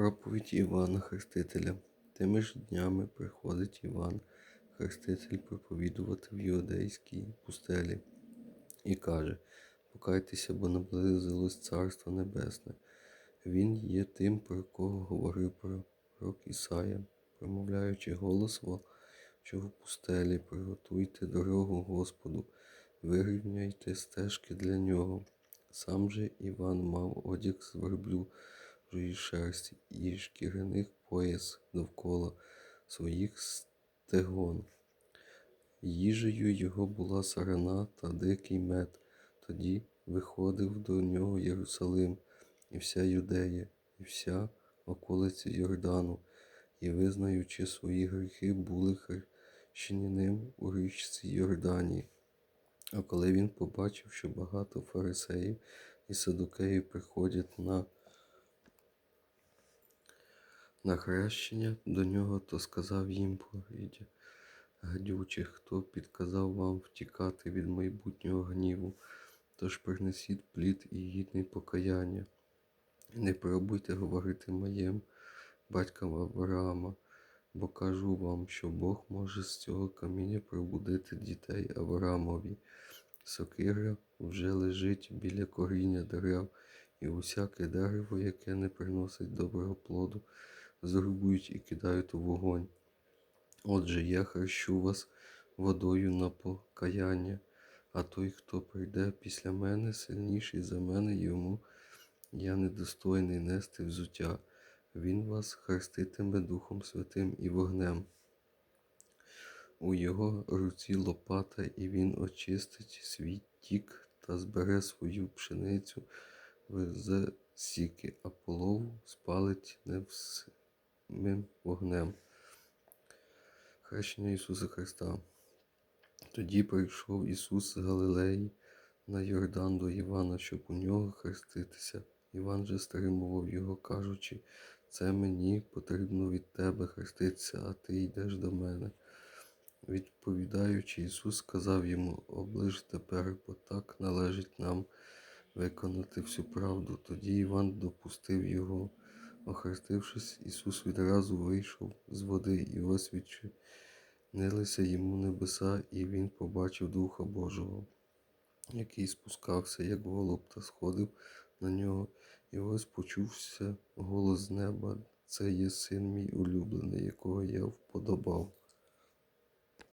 Проповідь Івана Хрестителя. Тими ж днями приходить Іван Хреститель проповідувати в Юдейській пустелі і каже: Покайтеся, бо наблизилось Царство Небесне. Він є тим, про кого говорив пророк Ісая, промовляючи голос що в пустелі, приготуйте дорогу Господу, вирівняйте стежки для нього. Сам же Іван мав одяг з верблюжої шерсті і шкіряних пояс довкола своїх стегон. Їжею його була сарана та дикий мед. Тоді виходив до нього Єрусалим, і вся Юдея, і вся околиця Йордану, і, визнаючи свої гріхи, були хрещені ним у річці Йордані. А коли він побачив, що багато фарисеїв і садукеїв приходять на, на хрещення до нього, то сказав їм повідя гадючих, хто підказав вам втікати від майбутнього гніву, тож принесіть плід і гідний покаяння. Не пробуйте говорити моєм батькам Авраама, бо кажу вам, що Бог може з цього каміння пробудити дітей Авраамові. Сокира вже лежить біля коріння дерев, і усяке дерево, яке не приносить доброго плоду, зрубують і кидають у вогонь. Отже, я хрещу вас водою на покаяння, а той, хто прийде після мене, сильніший за мене, йому я недостойний нести взуття. Він вас хреститиме Духом Святим і вогнем. У його руці лопата, і він очистить свій тік та збере свою пшеницю в засіки, а полову спалить невсимим вогнем. Хрещення Ісуса Христа. Тоді прийшов Ісус з Галилеї на Йордан до Івана, щоб у нього хреститися. Іван же стримував його, кажучи, це мені потрібно від тебе хреститися, а ти йдеш до мене. Відповідаючи, Ісус сказав йому: оближ тепер, бо так належить нам виконати всю правду. Тоді Іван допустив його. Охрестившись, Ісус відразу вийшов з води, і ось відчинилися йому небеса, і Він побачив Духа Божого, який спускався, як голуб, та сходив на нього, і ось почувся голос з неба. Це є син мій улюблений, якого я вподобав.